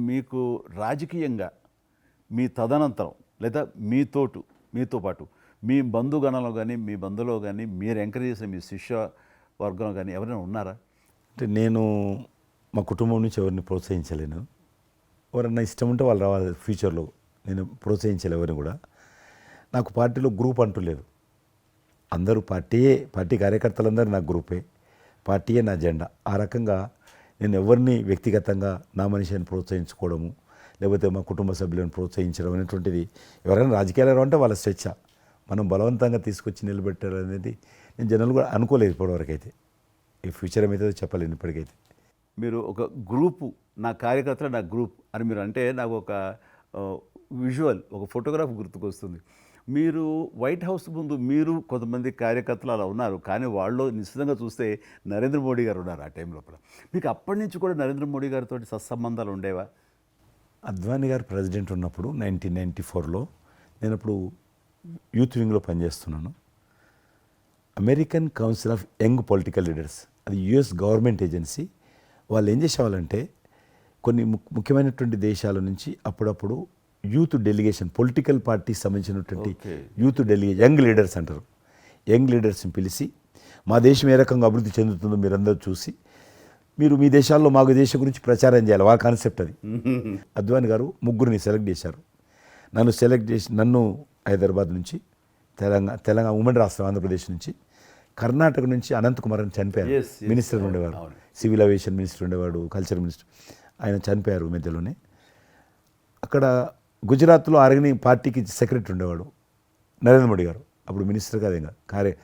మీకు రాజకీయంగా మీ తదనంతరం లేదా మీతోటు మీతో పాటు మీ బంధుగణంలో కానీ మీ బంధులో కానీ మీరు ఎంకరేజ్ చేసిన మీ శిష్య వర్గంలో కానీ ఎవరైనా ఉన్నారా? అంటే నేను మా కుటుంబం నుంచి ఎవరిని ప్రోత్సహించలేను. ఎవరన్నా ఇష్టం ఉంటే వాళ్ళు రావాలి ఫ్యూచర్లో. నేను ప్రోత్సహించలే ఎవరిని కూడా. నాకు పార్టీలో గ్రూప్ అంటూ లేదు. అందరూ పార్టీయే పార్టీ కార్యకర్తలందరూ నా గ్రూపే. పార్టీయే నా జెండా. ఆ రకంగా నేను ఎవరిని వ్యక్తిగతంగా నా మనిషిని ప్రోత్సహించుకోవడము లేకపోతే మా కుటుంబ సభ్యులను ప్రోత్సహించడం అనేటువంటిది ఎవరైనా రాజకీయాలు అంటే వాళ్ళ స్వేచ్ఛ. మనం బలవంతంగా తీసుకొచ్చి నిలబెట్టారు అనేది నేను జనాలు కూడా అనుకోలేదు ఇప్పటివరకు అయితే ఈ ఫ్యూచర్ ఏమైతే చెప్పలేను ఇప్పటికైతే. మీరు ఒక గ్రూపు నా కార్యకర్తలు నా గ్రూప్ అని మీరు అంటే నాకు ఒక విజువల్ ఒక ఫోటోగ్రాఫ్ గుర్తుకొస్తుంది. మీరు వైట్ హౌస్ ముందు మీరు కొంతమంది కార్యకర్తలు అలా ఉన్నారు. కానీ వాళ్ళు నిశ్చితంగా చూస్తే నరేంద్ర మోడీ గారు ఉన్నారు ఆ టైం లోపల. మీకు అప్పటి నుంచి కూడా నరేంద్ర మోడీ గారితో సత్సంబంధాలు ఉండేవా? అద్వానీ గారు ప్రెసిడెంట్ ఉన్నప్పుడు నైన్టీన్ నైంటీ ఫోర్లో నేను అప్పుడు యూత్ వింగ్లో పనిచేస్తున్నాను. American council of young political leaders అది యుఎస్ గవర్నమెంట్ ఏజెన్సీ. వాళ్ళు ఏం చేసేవాళ్ళంటే కొన్ని ము- ముఖ్యమైనటువంటి దేశాల నుంచి అప్పుడప్పుడు యూత్ డెలిగేషన్ పొలిటికల్ పార్టీకి సంబంధించినటువంటి. యూత్ డెలిగే యంగ్ లీడర్స్ అంటారు. యంగ్ లీడర్స్ని పిలిచి మా దేశం ఏ రకంగా అభివృద్ధి చెందుతుందో మీరందరూ చూసి మీరు మీ దేశాల్లో మాకు దేశం గురించి ప్రచారం చేయాలి. వాళ్ళ కాన్సెప్ట్ అది. అద్వాని గారు ముగ్గురిని సెలెక్ట్ చేశారు. నన్ను సెలెక్ట్ చేసి నన్ను హైదరాబాద్ నుంచి తెలంగాణ తెలంగాణ ఉమ్మడి రాష్ట్రం ఆంధ్రప్రదేశ్ నుంచి కర్ణాటక నుంచి అనంత్ కుమార్ అని చనిపోయారు. మినిస్టర్ ఉండేవారు అవును. సివిల్ అవియేషన్ మినిస్టర్ ఉండేవాడు కల్చర్ మినిస్టర్. ఆయన చనిపోయారు మధ్యలోనే. అక్కడ గుజరాత్లో ఆర్గని పార్టీకి సెక్రటరీ ఉండేవాడు నరేంద్ర మోడీ గారు. అప్పుడు మినిస్టర్ కాదు ఇంకా కారే.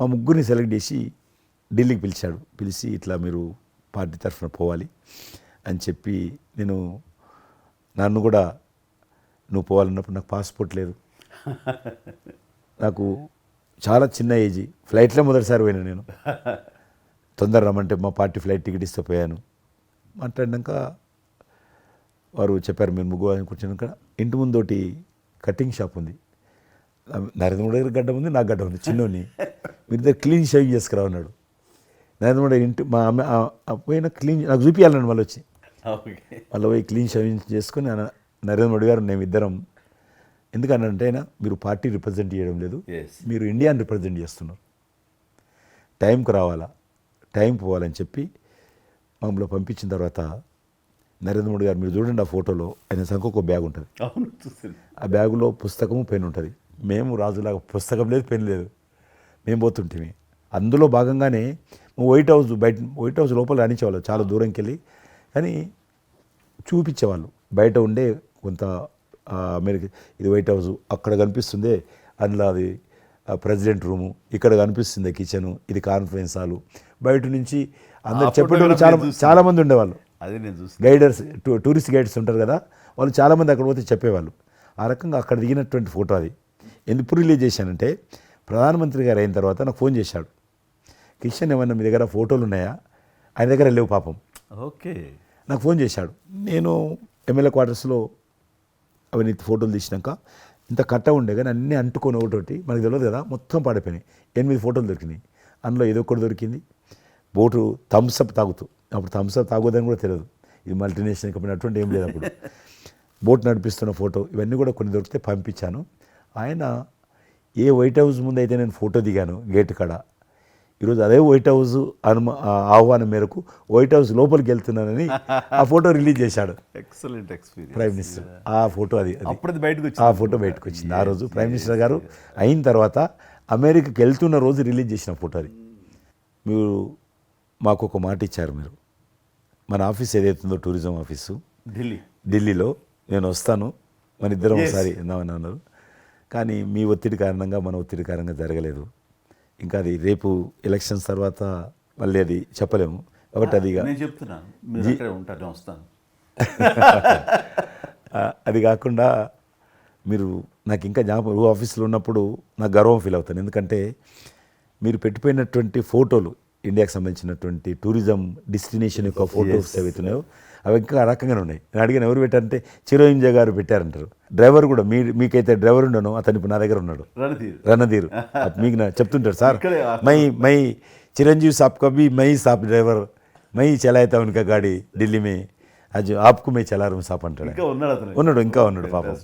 మా ముగ్గురిని సెలెక్ట్ చేసి ఢిల్లీకి పిలిచాడు. పిలిచి ఇట్లా మీరు పార్టీ తరఫున పోవాలి అని చెప్పి నేను నన్ను కూడా నువ్వు పోవాలన్నప్పుడు నాకు పాస్పోర్ట్ లేదు. నాకు చాలా చిన్న ఏజీ ఫ్లైట్లో మొదటిసారి పోయినా నేను. తొందర రమ్మంటే మా పార్టీ ఫ్లైట్ టికెట్ ఇస్తే పోయాను. మాట్లాడినాక వారు చెప్పారు మీరు ముగ్గు అని కూర్చున్నాక ఇంటి ముందోటి కటింగ్ షాప్ ఉంది. నరేంద్ర మోడీ గారి గడ్డ ఉంది నాకు గడ్డ ఉంది చిన్నోని. మీరు ఇద్దరు క్లీన్ షేవ్ చేసుకురా ఉన్నాడు నరేంద్ర మోడీ ఇంటి మా అమ్మ పోయిన క్లీన్ నాకు చూపించాలండి మళ్ళీ వచ్చి. మళ్ళీ పోయి క్లీన్ షేవింగ్ చేసుకొని నరేంద్ర మోడీ గారు మేము ఇద్దరం ఎందుకనంటే ఆయన మీరు పార్టీ రిప్రజెంట్ చేయడం లేదు. మీరు ఇండియాని రిప్రజెంట్ చేస్తున్నారు. టైంకు రావాలా టైం పోవాలని చెప్పి మమ్మల్ని పంపించిన తర్వాత నరేంద్ర మోడీ గారు మీరు చూడండి ఆ ఫోటోలో ఆయన సంఖ్య ఒక బ్యాగ్ ఉంటుంది. ఆ బ్యాగులో పుస్తకము పెన్ ఉంటుంది. మేము రాజులాగా పుస్తకం లేదు పెన్ లేదు. మేము పోతుంటిమి. అందులో భాగంగానే వైట్ హౌస్ బయట వైట్ హౌస్ లోపల రాణించేవాళ్ళు చాలా దూరంకి వెళ్ళి కానీ చూపించేవాళ్ళు. బయట ఉండే కొంత అమెరికా ఇది వైట్ హౌస్ అక్కడ కనిపిస్తుంది అందులో అది ప్రెసిడెంట్ రూము ఇక్కడ కనిపిస్తుంది కిచెను ఇది కాన్ఫరెన్స్ హాలు. బయట నుంచి అందరు చెప్పేటోళ్ళు చాలా. చాలామంది ఉండేవాళ్ళు. అదే నేను చూస్తాను గైడర్స్ టూ- టూరిస్ట్ గైడ్స్ ఉంటారు కదా వాళ్ళు చాలామంది అక్కడ పోతే చెప్పేవాళ్ళు. ఆ రకంగా అక్కడ దిగినటువంటి ఫోటో అది. ఎందుకు రిలీజ్ చేశానంటే ప్రధానమంత్రి గారు అయిన తర్వాత నాకు ఫోన్ చేశాడు. కిషన్ ఏమన్నా మీ దగ్గర ఫోటోలు ఉన్నాయా? ఆయన దగ్గర లేవు పాపం. ఓకే. నాకు ఫోన్ చేశాడు. నేను ఎమ్మెల్యే క్వార్టర్స్లో అవినీతి ఫోటోలు తీసినాక ఇంత కట్ట ఉండే కానీ అన్నీ అంటుకొని ఒకటోటి మనకు తెలియదు కదా మొత్తం పాడైపోయినాయి. ఎనిమిది ఫోటోలు దొరికినాయి. అందులో ఏదో ఒకటి దొరికింది. బోటు థమ్స్అప్ తాగుతూ. అప్పుడు థమ్స్అప్ తాగొద్దని కూడా తెలియదు. ఇది మల్టీనేషనల్ కంపెనీ అటువంటి ఏం లేదు అప్పుడు. బోట్ నడిపిస్తున్న ఫోటో ఇవన్నీ కూడా కొన్ని దొరికితే పంపించాను. ఆయన ఏ వైట్ హౌస్ ముందు అయితే నేను ఫోటో దిగాను గేట్ కాడ. ఈరోజు అదే వైట్ హౌస్ అనుమ ఆహ్వానం మేరకు వైట్ హౌస్ లోపలికి వెళ్తున్నానని ఆ ఫోటో రిలీజ్ చేశాడు. ఎక్సలెంట్ ఎక్స్పీరియన్స్ ప్రైమ్ మినిస్టర్ ఆ ఫోటో అది. అప్పుడు బయటకు ఆ ఫోటో బయటకు వచ్చింది. ఆ రోజు ప్రైమ్ మినిస్టర్ గారు అయిన తర్వాత అమెరికాకి వెళ్తున్న రోజు రిలీజ్ చేసిన ఫోటో అది. మీరు మాకు ఒక మాట ఇచ్చారు మీరు. మన ఆఫీస్ ఏదైతుందో టూరిజం ఆఫీసు? ఢిల్లీ. ఢిల్లీలో. నేను వస్తాను. మన ఇద్దరం. ఒకసారి విందామని అన్నారు. కానీ మీ ఒత్తిడి కారణంగా మన ఒత్తిడి కారణంగా జరగలేదు. ఇంకా అది రేపు ఎలక్షన్స్ తర్వాత మళ్ళీ అది చెప్పలేము. కాబట్టి అది నేను చెప్తున్నాను వస్తాను. అది కాకుండా మీరు నాకు ఇంకా జ్ఞాపకం ఆఫీస్లో ఉన్నప్పుడు నాకు గర్వం ఫీల్ అవుతాను. ఎందుకంటే మీరు పెట్టిపోయినటువంటి ఫోటోలు ఇండియాకి సంబంధించినటువంటి టూరిజం డెస్టినేషన్ యొక్క ఫోటోస్ ఏవైతున్నాయో అవి ఇంకా రకంగానే ఉన్నాయి. నేను అడిగిన ఎవరు పెట్టారంటే చిరోయింజ గారు పెట్టారంటారు. డ్రైవర్ కూడా మీ మీకైతే డ్రైవర్ ఉండను అతను ఇప్పుడు నా దగ్గర ఉన్నాడు. రణధీర్. మీకు నా చెప్తుంటాడు సార్. మై మై చిరంజీవి సాప్ కవి మై సాప్ డ్రైవర్ మై చలాయితా ఉనక గాడి ఢిల్లీ మే అది ఆప్కు మే చలారం సాప్ అంటాడు. ఉన్నాడు ఇంకా ఉన్నాడు పాపం.